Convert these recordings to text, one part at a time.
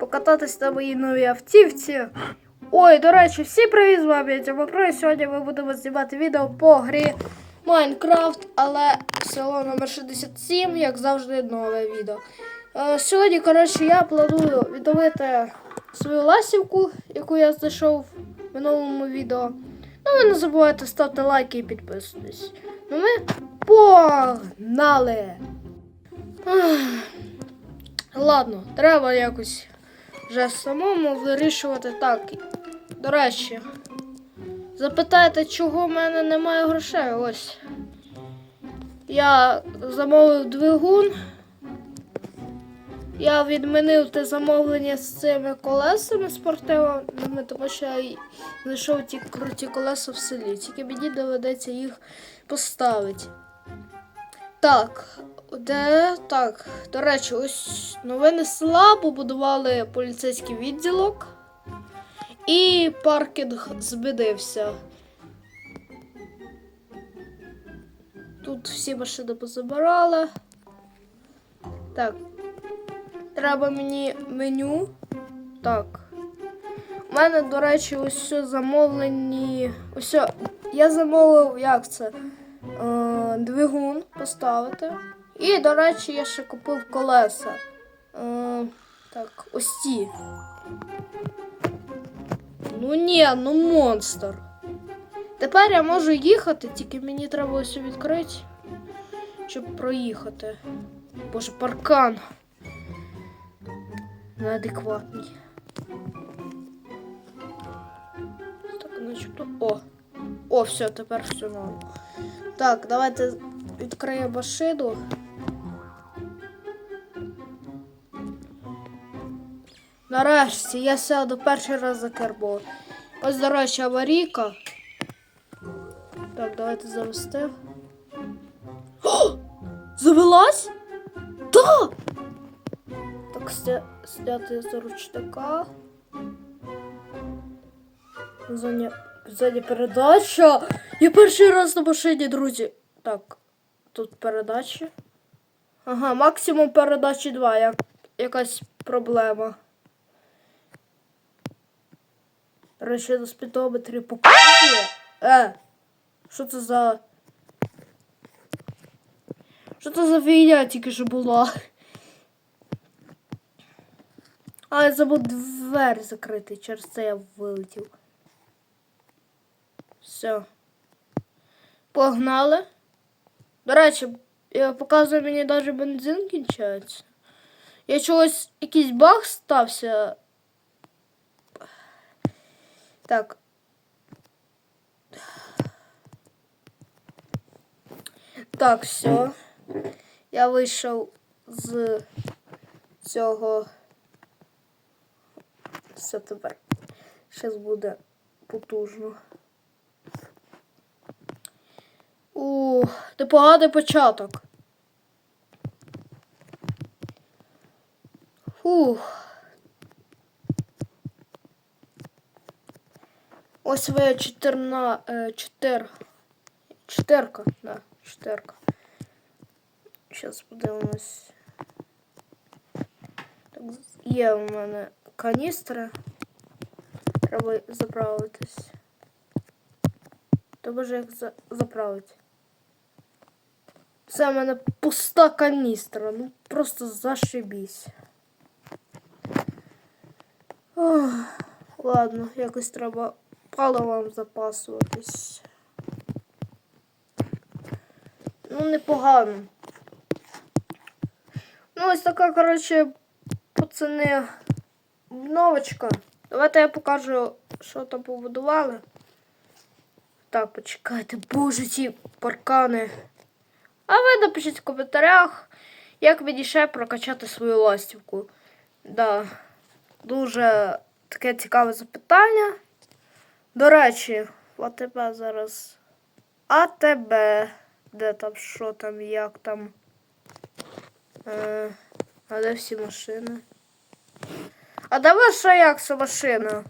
Покататись на моїй новій автівці. Ой, до речі, всі привіт з вами, я Тимопро, і сьогодні ми будемо знімати відео по грі Майнкрафт, але село номер 67, як завжди, нове відео. Е, Сьогодні, коротше, я планую відновити свою ласівку, яку я знайшов в минулому відео. Ну, ви не забувайте ставити лайки і підписуйтесь. Ну ми погнали! Ах. Ладно, треба якось вже самому вирішувати так. До речі, запитайте, чого в мене немає грошей. Ось. Я замовив двигун. Я відмінив те замовлення з цими колесами спортивними, тому що я знайшов ті круті колеса в селі. Тільки мені доведеться їх поставити. Так, де так. До речі, ось новини села побудували поліцейський відділок. І паркінг збідився. Тут всі машини позабирали. Так. Треба мені меню. Так. У мене, до речі, ось все замовлені. Ось. Я замовив, як це? Е, двигун поставити. І, до речі, я ще купив колеса. Е, так, ось ці. Ну ні, ну монстр. Тепер я можу їхати, тільки мені треба ось відкрити, щоб проїхати. Боже, паркан. Неадекватний. Так, начебто. О! О, все, тепер все норм. Так, давайте відкриємо машину. Нарешті я сяду перший раз за кермо. Ось, до речі, аварійка. Так, давайте завести. О! Завелась? Да! Так, зняти з ручника. Задня передача. Я перший раз на машині, друзі. Так, тут передачі. Ага, максимум передачі 2, як, якась проблема. Речі на спідометрі показує. Е, що це за. Що це за фігня тільки що була? А, я забув двері закрити, через це я вилетів. Все. Погнали. До речі, я показую, мені навіть бензин кінчається. Я чогось якийсь баг стався. Так. Так, все. Я вийшов з цього. Все тепер. Зараз буде потужно. У, непоганий початок. Фух. Ось ви чотирна, е, чотир, чотирка, да, чотирка. Зараз подивимось. Так, є у мене каністри. Треба заправитись. То боже як за... заправити. Це в мене пуста каністра. Ну просто зашибісь. Ох, ладно, якось треба паливом запасуватись. Ну, непогано. Ну, ось така, коротше, пацани, новочка. Давайте я покажу, що там побудували. Так, почекайте, боже, ці паркани. А ви напишіть в коментарях, як мені ще прокачати свою ластівку. Да, дуже таке цікаве запитання. До речі, АТБ зараз. АТБ. Де там, що там, як там. Е, а де всі машини? А де ваша як це машина,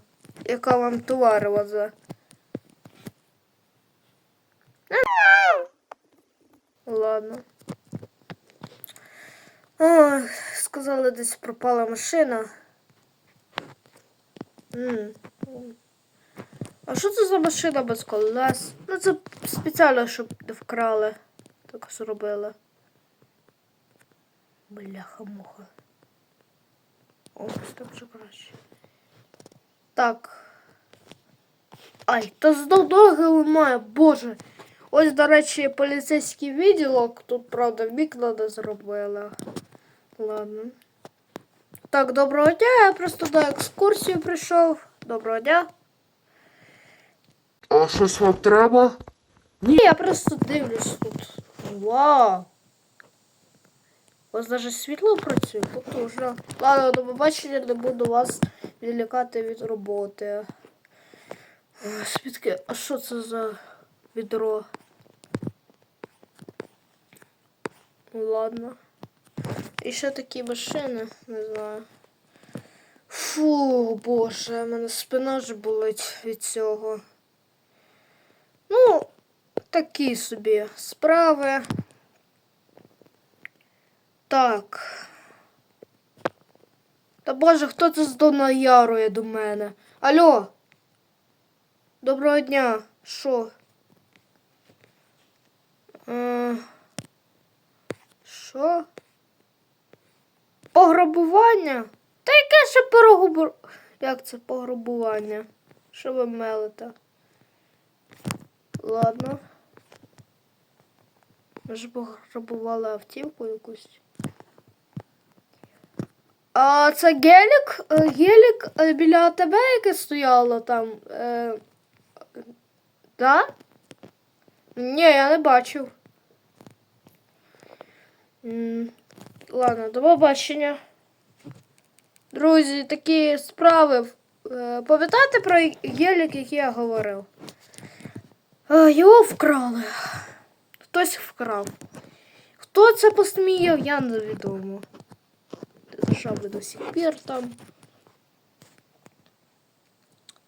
яка вам товари везе? Ладно. Ой, сказали, десь пропала машина. М. А що це за машина без колес? Ну це спеціально, щоб не вкрали. Так зробили. Бляха-муха. О, так вже краще. Так. Ай, та знов ноги ламає, боже. Ось, до речі, поліцейський відділок. Тут, правда, вікна не зробили. Ладно. Так, доброго дня. Я просто на екскурсію прийшов. Доброго дня. А щось вам треба? Ні, я просто дивлюсь тут. Вау. Вас навіть світло працює, потужно. Ладно, до побачення не буду вас відлікати від роботи. Свідки, а що це за відро? Ну, Ладно. І ще такі машини, не знаю. Фу, боже, в мене спина вже болить від цього. Ну, такі собі справи. Так. Та боже, хто це здонаярує до мене? Алло. Доброго дня. Що? Е, Що? Пограбування? Та яке ще пограбування? Як це пограбування? Що ви мелите? Ладно. Ми ж пограбували автівку якусь. А це гелік? Е, Гелік е, біля тебе, яке стояло там. Е, да? Ні, я не бачив. Ладно, до побачення. Друзі, такі справи. Е, Пам'ятаєте про гелік, який я говорив? Його вкрали. Хтось вкрав. Хто це посміяв, я невідомо. Держави до сих пір там.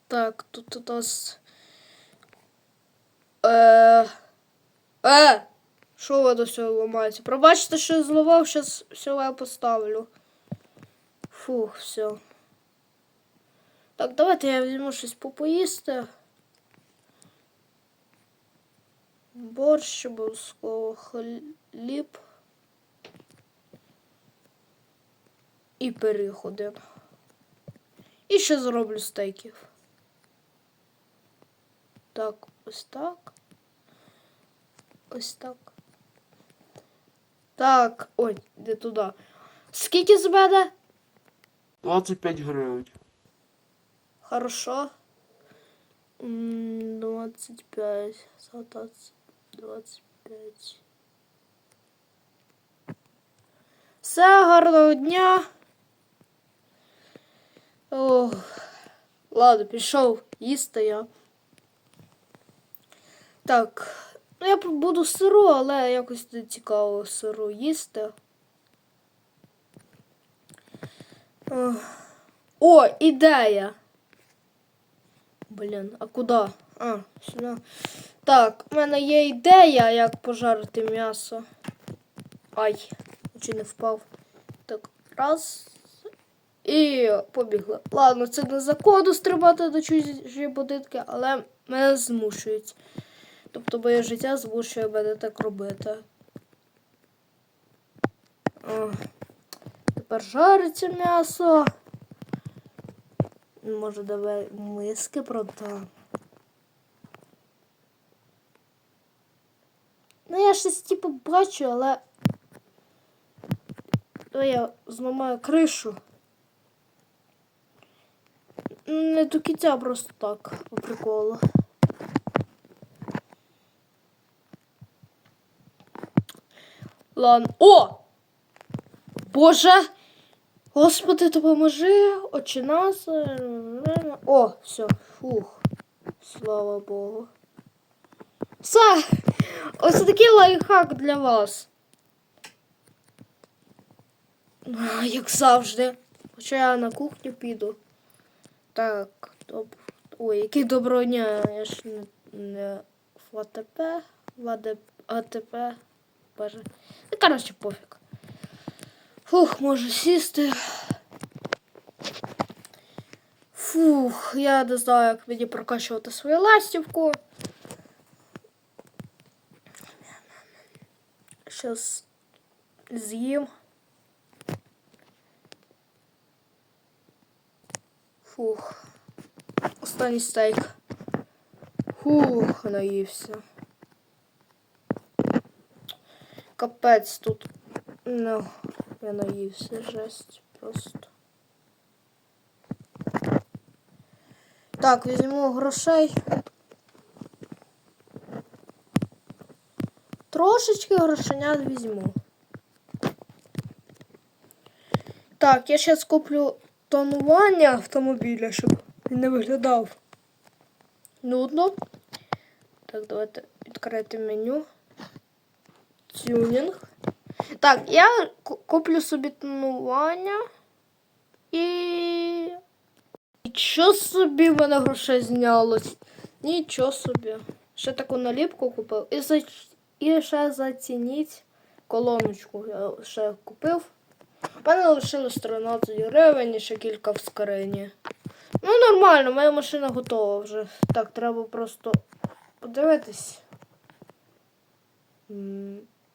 Так, тут у нас. Е. Е! Що ви до цього ламаєте? Пробачте, що я зливав, зараз все я поставлю. Фух, все. Так, давайте я візьму щось попоїсти. Борщ обов'язково хліб. І пиріг один. І ще зроблю стейків. Так, ось так. Ось так. Так, ой, де туди. Скільки з мене? 25 гривень. Хорошо. М, 25. Солдат 25. Все, гарного дня. Ох. Ладно, пішов їсти я. Так. Ну, я буду сиру, але якось не цікаво сиру їсти. О, ідея. Блін, а куди? А, сюди. Так, в мене є ідея, як пожарити м'ясо. Ай, чи не впав. Так, раз. І побігли. Ладно, це не закону стрибати до чужої будинки, але мене змушують. Тобто моє життя змушує мене так робити. О, тепер жариться м'ясо. Може, давай миски продам. Ну, я щось типу бачу, але. То я зламаю кришу. Не до кінця просто так, по приколу. Ладно. О! Боже! Господи, допоможи, очі нас. О, все, фух. Слава Богу. Все! Ось такий лайфхак для вас. Як завжди. Хоча я на кухню піду. Так, доб... Ой, який доброго дня. Я ж не, не ФАТП. в АТП. Боже. Ну, коротше, пофіг. Фух, можу сісти. Фух, я не знаю, як мені прокачувати свою ластівку. Щас з'їм. Фух. Останній стейк. Фух, наївся. Капець тут. Ну, я наївся, жесть просто. Так, візьму грошей. Трошечки грошенят візьму. Так, я зараз куплю тонування автомобіля, щоб він не виглядав нудно. Так, давайте відкрити меню. Тюнінг. Так, я куплю собі тонування і. Нічого собі в мене грошей знялось. Нічого собі. Ще таку наліпку купив. І, за... і ще зацініть колоночку. Я ще купив. Мене лишилось 13 гривень і ще кілька в скрині. Ну, нормально, моя машина готова вже. Так, треба просто подивитись.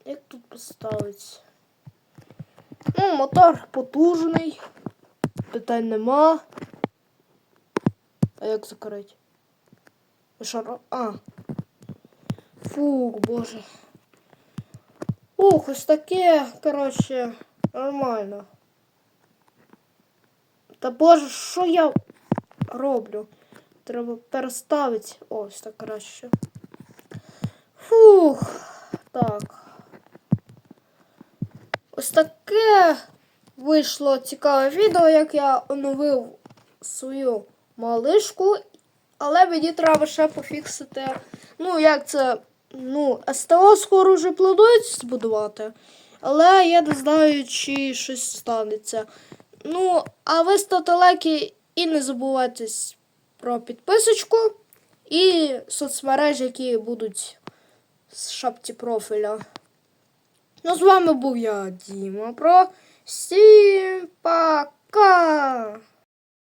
Як тут поставити? Ну, мотор потужний. Питань нема. А як закрити? Ро- А. Фух, боже. Ух, ось таке, коротше, нормально. Та боже, що я роблю? Треба переставити. Ось так краще. Фух. Так. Ось таке вийшло цікаве відео, як я оновив свою малишку. Але мені треба ще пофіксити. Ну, як це. Ну, СТО скоро вже планують збудувати. Але я не знаю, чи щось станеться. Ну, а ви ставте лайки і не забувайте про підписочку і соцмережі, які будуть з шапці профіля. Ну, з вами був я, Діма Про. Всім пока!